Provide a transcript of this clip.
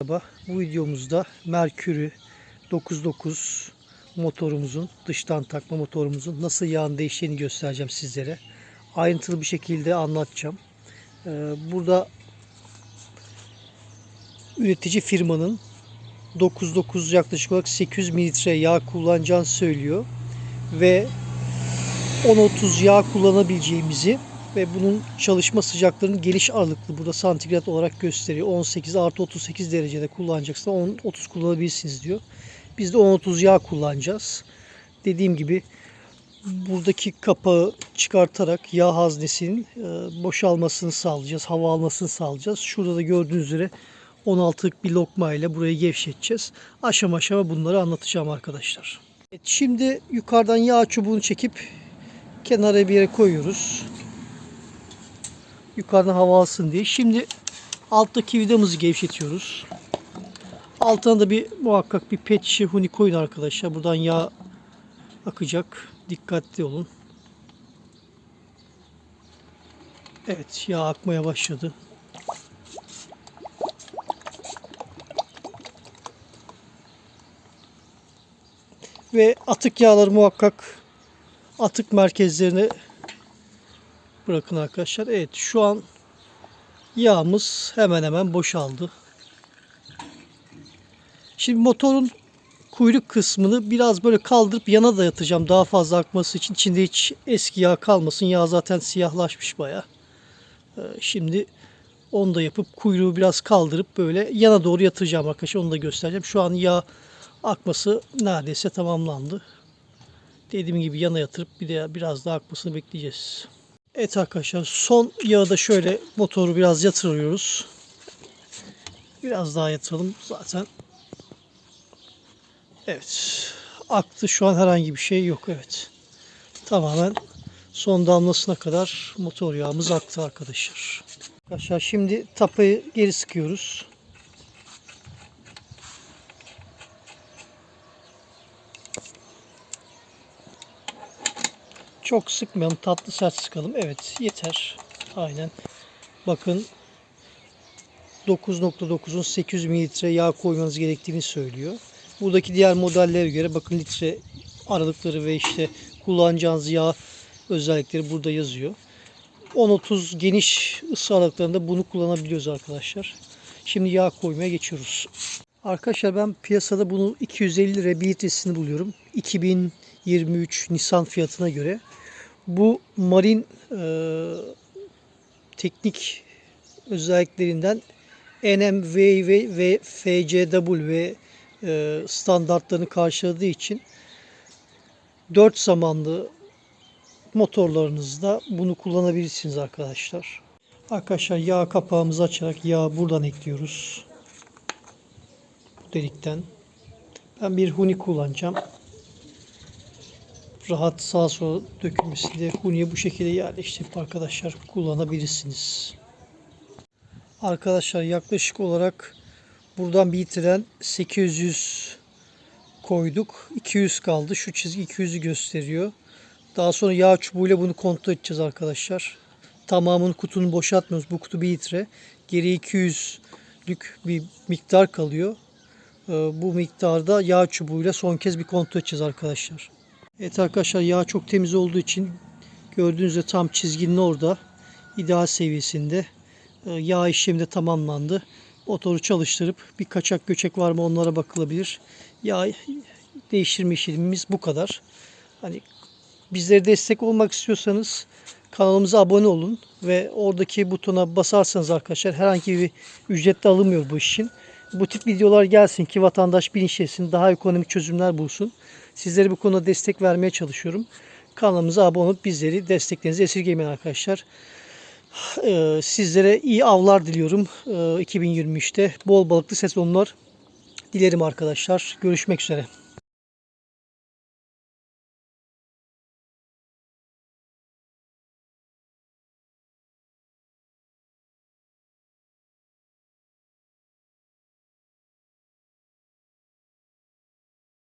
Merhaba. Bu videomuzda Mercury 99 motorumuzun dıştan takma motorumuzun nasıl yağın değiştiğini göstereceğim sizlere. Ayrıntılı bir şekilde anlatacağım. Ee, Burada üretici firmanın 99 yaklaşık olarak 800 mililitre yağ kullanacağını söylüyor ve 10-30 yağ kullanabileceğimizi ve bunun çalışma sıcaklığının geliş aralıklı burada santigrat olarak gösteriyor. 18 artı 38 derecede kullanacaksın 10-30 kullanabilirsiniz diyor. Biz de 10-30 yağ kullanacağız. Dediğim gibi buradaki kapağı çıkartarak yağ haznesinin e, boşalmasını sağlayacağız. Hava almasını sağlayacağız. Şurada da gördüğünüz üzere 16'lık bir lokma ile burayı gevşeteceğiz. Aşama aşama bunları anlatacağım arkadaşlar. Evet, şimdi yukarıdan yağ çubuğunu çekip kenara bir yere koyuyoruz. Yukarıdan hava alsın diye. Şimdi alttaki vidamızı gevşetiyoruz. Altına da bir muhakkak bir pet şişe huni koyun arkadaşlar. Buradan yağ akacak. Dikkatli olun. Evet yağ akmaya başladı. Ve atık yağları muhakkak atık merkezlerine bırakın arkadaşlar. Evet şu an yağımız hemen hemen boşaldı. Şimdi motorun kuyruk kısmını biraz böyle kaldırıp yana da yatacağım daha fazla akması için. İçinde hiç eski yağ kalmasın. Yağ zaten siyahlaşmış baya. Şimdi onu da yapıp kuyruğu biraz kaldırıp böyle yana doğru yatıracağım arkadaşlar. Onu da göstereceğim. Şu an yağ akması neredeyse tamamlandı. Dediğim gibi yana yatırıp bir de biraz daha akmasını bekleyeceğiz. Evet arkadaşlar son yağı da şöyle motoru biraz yatırıyoruz. Biraz daha yatıralım zaten. Evet. Aktı şu an herhangi bir şey yok evet. Tamamen son damlasına kadar motor yağımız aktı arkadaşlar. Arkadaşlar şimdi tapayı geri sıkıyoruz. Çok sıkmayalım. Tatlı sert sıkalım. Evet yeter. Aynen. Bakın 9.9'un 800 mililitre yağ koymanız gerektiğini söylüyor. Buradaki diğer modellere göre bakın litre aralıkları ve işte kullanacağınız yağ özellikleri burada yazıyor. 10-30 geniş ısı aralıklarında bunu kullanabiliyoruz arkadaşlar. Şimdi yağ koymaya geçiyoruz. Arkadaşlar ben piyasada bunu 250 lira bir litresini buluyorum. 2023 Nisan fiyatına göre. Bu marin e, teknik özelliklerinden NMV ve, ve FCW e, standartlarını karşıladığı için 4 zamanlı motorlarınızda bunu kullanabilirsiniz arkadaşlar. Arkadaşlar yağ kapağımızı açarak yağ buradan ekliyoruz. Bu delikten. Ben bir huni kullanacağım. Rahat sağa sola dökülmesi diye huniyi bu şekilde yerleştirip arkadaşlar kullanabilirsiniz. Arkadaşlar yaklaşık olarak buradan bir litreden 800 koyduk. 200 kaldı. Şu çizgi 200'ü gösteriyor. Daha sonra yağ çubuğuyla bunu kontrol edeceğiz arkadaşlar. Tamamını kutunun boşaltmıyoruz. Bu kutu 1 litre. Geri 200'lük bir miktar kalıyor. Ee, Bu miktarda yağ çubuğuyla son kez bir kontrol edeceğiz arkadaşlar. Evet arkadaşlar yağ çok temiz olduğu için gördüğünüz gibi tam çizginin orada ideal seviyesinde Ee, yağ işlemi de tamamlandı. Motoru çalıştırıp bir kaçak göçek var mı onlara bakılabilir. Yağ değiştirme işlemimiz bu kadar. Hani bizlere destek olmak istiyorsanız kanalımıza abone olun ve oradaki butona basarsanız arkadaşlar herhangi bir ücret de alınmıyor bu işin. Bu tip videolar gelsin ki vatandaş bilinçlensin, daha ekonomik çözümler bulsun. Sizlere bu konuda destek vermeye çalışıyorum. Kanalımıza abone olup bizleri desteklerinizi esirgemeyin arkadaşlar. Ee, Sizlere iyi avlar diliyorum ee, 2023'te. Bol balıklı sezonlar dilerim arkadaşlar. Görüşmek üzere.